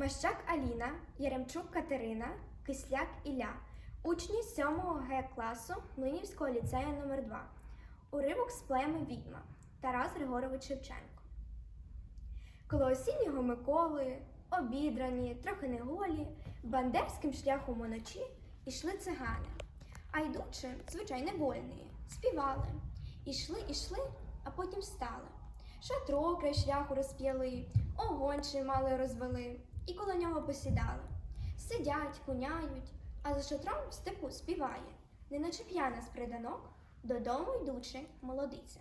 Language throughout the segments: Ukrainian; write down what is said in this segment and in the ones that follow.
Мащак Аліна, Яремчук Катерина, Кисляк Ілля, учні 7 Г класу Млинівського ліцею номер 2 Уривок з поеми Відьма Тарас Григорович Шевченко. Коло осіннього Миколи, обідрані, трохи неголі, бандерським шляхом уночі ішли цигани. А йдучи, звичайно, вольні, співали. Ішли, ішли, а потім стали. Шатро край шляху розп'яли, огонь чимали розвели, і коло нього посідали. Сидять, куняють, а за шатром в степу співає, неначе п'яна з приданок, додому йдучи молодиця.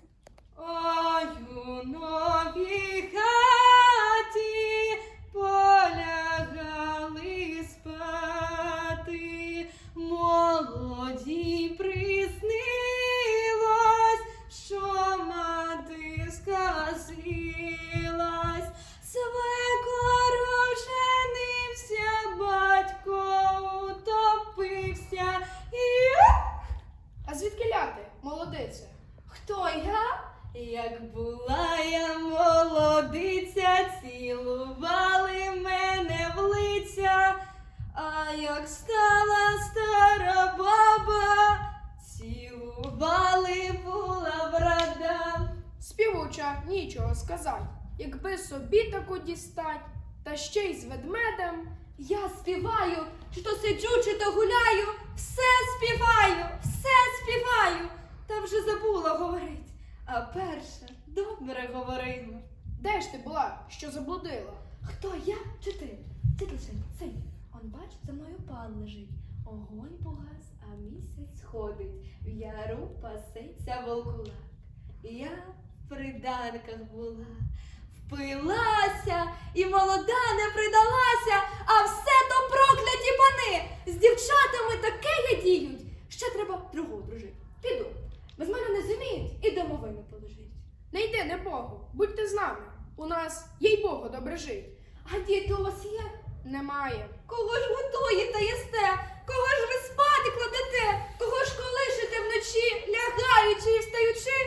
Цілували була брада. Співуча, нічого сказать. Якби собі таку дістать, та ще й з ведмедем. Я співаю, чи то сиджу, чи то гуляю, все співаю, все співаю, та вже забула говорить, а перше добре говорила. Де ж ти була, що заблудила? Хто я чи ти? Ти лише цей. Он бач, за мною пан лежить. Огонь погас, а місяць ходить. В яру пасеться волкулак. Я в приданках була, впилася і молода не придалася, а все то прокляті пани. З дівчатами таке ядіють. Ще треба другу дружити. Піду. Без мене не зуміють і домовини положить. Не йди, не Богу, будьте з нами. У нас, їй Богу, добре жить. А діти у вас є? Немає. Кого ж готуєте їсте? Кого ж ви спати кладете? Кого ж колишете вночі, лягаючи і встаючи?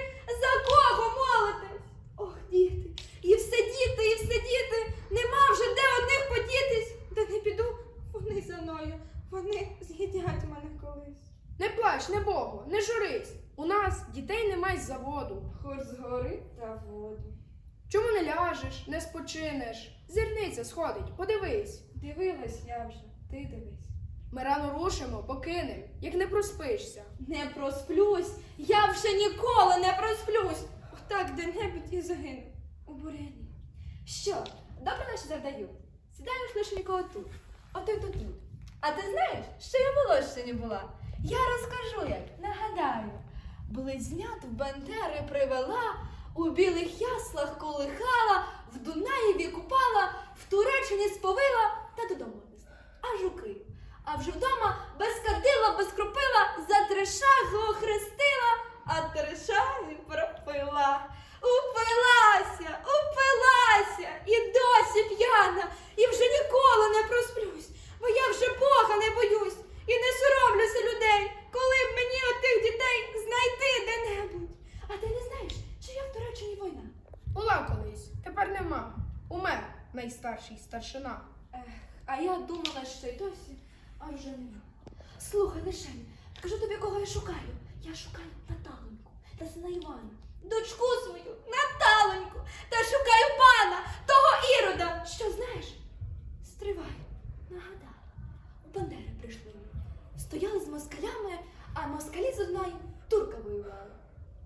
За кого молитесь? Ох, діти, і все діти, і все діти. Нема вже де одних подітись. Де не піду, вони за мною. Вони з'їдять мене колись. Не плач, не Богу, не журись. У нас дітей немає з заводу. Хоч згори та воду. Чому не ляжеш, не спочинеш? Зірниця сходить, подивись. Дивилась я вже, ти дивись. Ми рано рушимо, покинем, як не проспишся. Не просплюсь, я вже ніколи не просплюсь. Так де-небудь і загину у буряні. Що, добре наші завдаю? Сідаєш лише нікого тут, а ти тут тут. А ти знаєш, що я Волощині була? Я розкажу як, нагадаю. Близнят в бандери привела, у білих яслах колихала, в Дунаєві купала, в Туреччині сповила та додому у Київ. А вже вдома без кадила, без кропила, за три шаги охрестила, а три шаги пропила. Упилася, упилася, і досі п'яна, і вже ніколи не просплюсь, бо я вже Бога не боюсь і не соромлюся людей, коли б мені отих дітей знайти де-небудь. А ти не знаєш, чи є в Туреччині війна? Була колись, тепер нема. Умер найстарший старшина. Ех, а я думала, що й досі, а вже нема. Слухай, лишень, скажу тобі, кого я шукаю. Я шукаю Наталеньку та сина Івана, дочку свою, Наталеньку, та шукаю пана, того ірода. Що знаєш? Стривай, нагадала. У Бандери прийшли. Стояли з москалями, а москалі з одної турка воювали.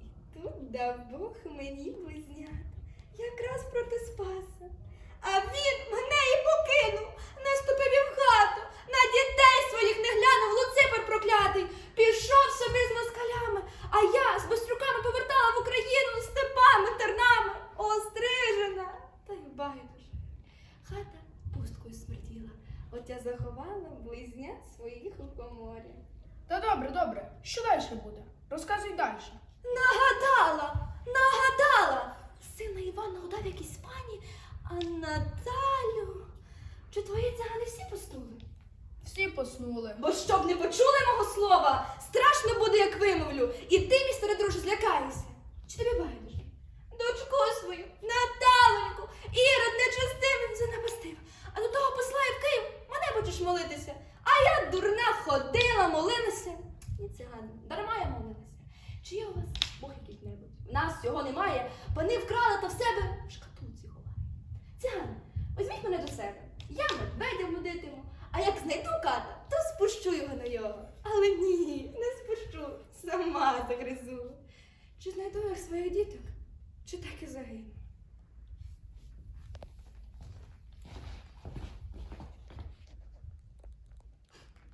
І тут дав Бог мені близнят, якраз проти Спаса. А він мене і покинув, не і в хату, на дітей своїх не глянув, Луципер проклятий, пішов собі з москалями, а я з бистрюками повертала в Україну степами, тернами, острижена. Та й байдуже. Хата пусткою смерділа, от я заховала близнят своїх у коморі. Та добре, добре. Що далі буде? Розказуй далі. Нагадала, нагадала. Сина Івана удав якийсь пані, а Наталю. Чи твої цигани всі постули? Всі поснули. Бо щоб не почули мого слова, страшно буде, як вимовлю. І ти, мій старий друже, злякаєшся. Чи тобі байдуже? Дочку свою, Наталеньку, Ірод нечестивий занапастив. А до того посла і в Київ мене хочеш молитися. А я дурна ходила, молилася. Ні, циган, дарма я молилася. Чи є у вас Бог який-небудь? У нас цього немає. Пани вкрали та в себе шкаф. Спущу його на його. Але ні, не спущу, сама загризу. Чи знайду я своїх діток, чи так і загину?